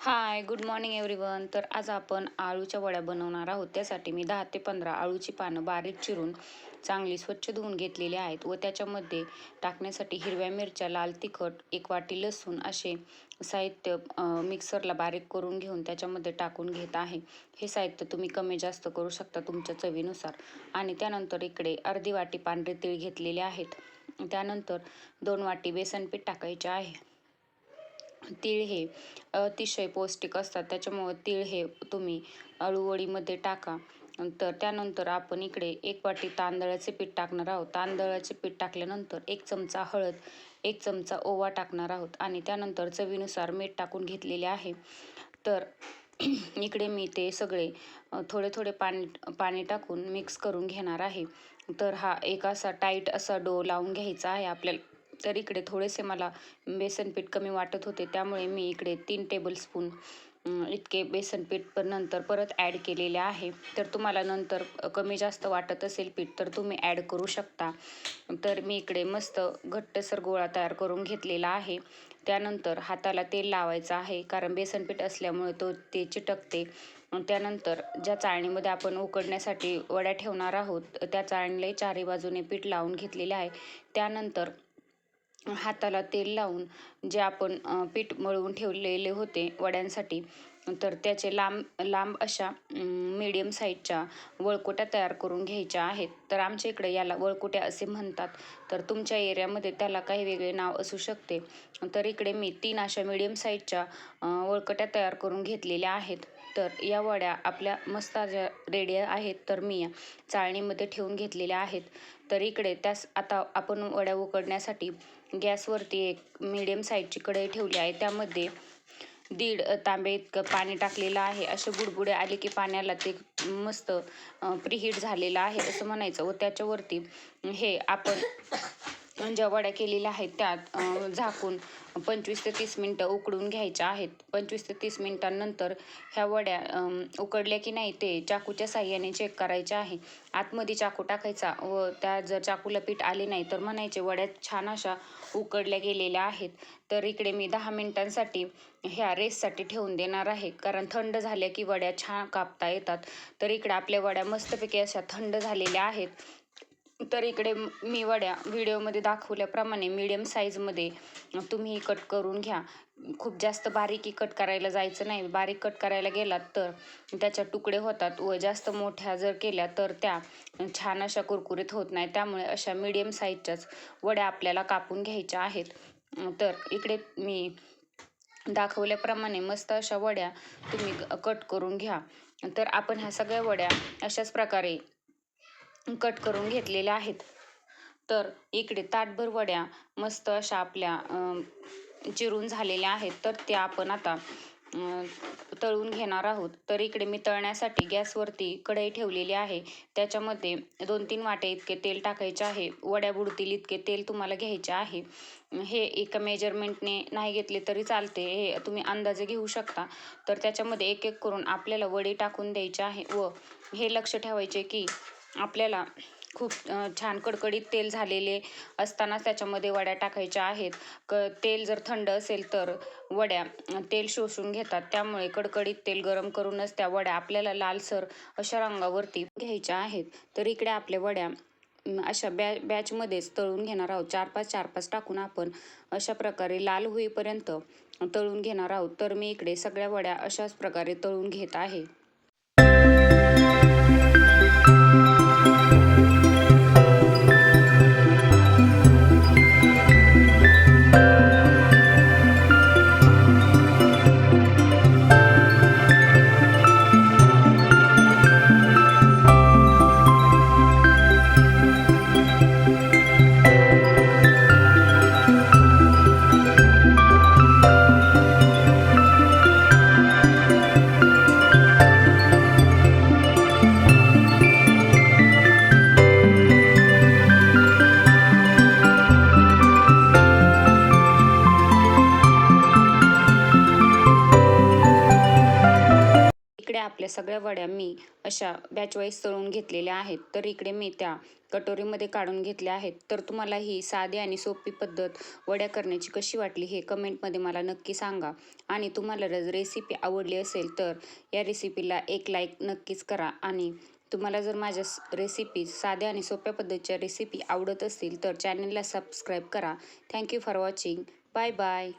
Hi good morning everyone तर आज आपण आळूच्या वड्या बनवणार आहोत. त्यासाठी मी दहा ते पंधरा आळूची पानं बारीक चिरून चांगली स्वच्छ धुवून घेतलेली आहेत व त्याच्यामध्ये टाकण्यासाठी हिरव्या मिरच्या लाल तिखट एक वाटी लसूण असे साहित्य मिक्सरला बारीक करून घेऊन त्याच्यामध्ये टाकून घेत आहे. हे साहित्य तुम्ही कमी जास्त करू शकता तुमच्या चवीनुसार. आणि त्यानंतर इकडे अर्धी वाटी पांढरे तीळ घेतलेले आहेत. त्यानंतर दोन वाटी बेसन पीठ टाकायचे आहे. तीळ हे अतिशय पौष्टिक असतात. त्याच्यामुळं तीळ हे तुम्ही अळूवडीमध्ये टाका. तर त्यानंतर आपण इकडे एक वाटी तांदळाचे पीठ टाकणार आहोत. तांदळाचे पीठ टाकल्यानंतर एक चमचा हळद एक चमचा ओवा टाकणार आहोत आणि त्यानंतर चवीनुसार मीठ टाकून घेतलेले आहे. तर इकडे मी ते सगळे थोडे थोडे पाणी पाणी टाकून मिक्स करून घेणार आहे. तर हा एक असा टाईट असा डो लावून घ्यायचा आहे आपल्याला. तर इकडे थोडेसे मला बेसन पीठ कमी वाटत होते. त्यामुळे मी इकडे तीन टेबलस्पून इतके बेसन पीठ पण नंतर परत ॲड केलेले आहे. तर तुम्हाला नंतर कमी जास्त वाटत असेल पीठ तर तुम्ही ॲड करू शकता. तर मी इकडे मस्त घट्टसर गोळा तयार करून घेतलेला आहे. त्यानंतर हाताला तेल लावायचं आहे कारण बेसन पीठ असल्यामुळे तो ते चिटकते. त्यानंतर ज्या चाळणीमध्ये आपण उकडण्यासाठी वड्या ठेवणार आहोत त्या चाळणीला चारही बाजूने पीठ लावून घेतलेले आहे. त्यानंतर हाताला तेल लावून जे आपण पीठ मळवून ठेवलेले होते वड्यांसाठी तर त्याचे लांब लांब अशा मीडियम साईजच्या वळकोट्या तयार करून घ्यायच्या आहेत. तर आमच्या इकडे याला वळकोट्या असे म्हणतात. तर तुमच्या एरियामध्ये त्याला काही वेगळे नाव असू शकते. तर इकडे मी तीन अशा मीडियम साईजच्या वळकट्या तयार करून घेतलेल्या आहेत. तर या वड्या आपल्या मस्त ज्या रेडी आहेत तर मी या चाळणीमध्ये ठेवून घेतलेल्या आहेत. तर इकडे त्यास आता आपण वड्या उकडण्यासाठी गॅसवरती एक मीडियम साईजची कढई ठेवली आहे. त्यामध्ये दीड तांबे इतकं पाणी टाकलेलं आहे. असे बुडबुडे आले की पाण्याला ते मस्त प्रिहीट झालेलं आहे असं म्हणायचं व त्याच्यावरती हे आपण ज्या वड्या केलेल्या आहेत त्यात झाकून पंचवीस ते तीस मिनटं उकडून घ्यायच्या आहेत. पंचवीस ते तीस मिनटांनंतर ह्या वड्या उकडल्या की नाही ते चाकूच्या साह्याने चेक करायचे आहे. आतमध्ये चाकू टाकायचा व त्या जर चाकूला पीठ आले नाही तर म्हणायचे वड्या छान अशा उकडल्या गेलेल्या आहेत. तर इकडे मी दहा मिनटांसाठी ह्या रेससाठी ठेवून देणार आहे. कारण थंड झाल्या की वड्या छान कापता येतात. तर इकडे आपल्या वड्या मस्तपैकी अशा थंड झालेल्या आहेत. तर इकडे मी वड्या व्हिडिओमध्ये दाखवल्याप्रमाणे मीडियम साईजमध्ये तुम्ही कट करून घ्या. खूप जास्त बारीकी कट करायला जायचं नाही. बारीक कट करायला गेलात तर त्याच्या तुकडे होतात व जास्त मोठ्या जर केल्या तर त्या छान अशा कुरकुरीत होत नाही. त्यामुळे अशा मीडियम साईजच्याच वड्या आपल्याला कापून घ्यायच्या आहेत. तर इकडे मी दाखवल्याप्रमाणे मस्त अशा वड्या तुम्ही कट करून घ्या. तर आपण ह्या सगळ्या वड्या अशाच प्रकारे कट करून घेतलेल्या आहेत. तर इकडे ताटभर वड्या मस्त अशा आपल्या चिरून झालेल्या आहेत. तर त्या आपण आता तळून घेणार आहोत. तर इकडे मी तळण्यासाठी गॅसवरती कढई ठेवलेली आहे. त्याच्यामध्ये दोन तीन वाटे इतके तेल टाकायचे आहे. वड्या बुडतील इतके तेल तुम्हाला घ्यायचे आहे. हे एका मेजरमेंटने नाही घेतले तरी चालते. हे तुम्ही अंदाजे घेऊ शकता. तर त्याच्यामध्ये एक एक करून आपल्याला वडी टाकून द्यायचे आहे. व हे लक्ष ठेवायचे की आपल्याला खूप छान कडकडीत तेल झालेले असतानाच त्याच्यामध्ये वड्या टाकायच्या आहेत. क तेल जर थंड असेल तर वड्या तेल शोषून घेतात. त्यामुळे कडकडीत तेल गरम करूनच त्या वड्या आपल्याला लालसर अशा रंगावरती घ्यायच्या आहेत. तर इकडे आपल्या वड्या अशा बॅ बॅचमध्येच तळून घेणार आहोत. चार पाच चार पाच टाकून आपण अशा प्रकारे लाल होईपर्यंत तळून घेणार आहोत. तर मी इकडे सगळ्या वड्या अशाच प्रकारे तळून घेत आहे. इकडे आपल्या सगळ्या वड्या मी अशा बॅचवाईज तळून घेतलेल्या आहेत. तर इकडे मी त्या कटोरीमध्ये काढून घेतल्या आहेत. तर तुम्हाला ही साधी आणि सोपी पद्धत वड्या करण्याची कशी वाटली हे कमेंटमध्ये मला नक्की सांगा. आणि तुम्हाला जर रेसिपी आवडली असेल तर या रेसिपीला एक लाईक नक्कीच करा. आणि तुम्हाला जर माझ्या रेसिपी साध्या आणि सोप्या पद्धतीच्या रेसिपी आवडत असतील तर चॅनलला सबस्क्राईब करा. Thank you for watching bye bye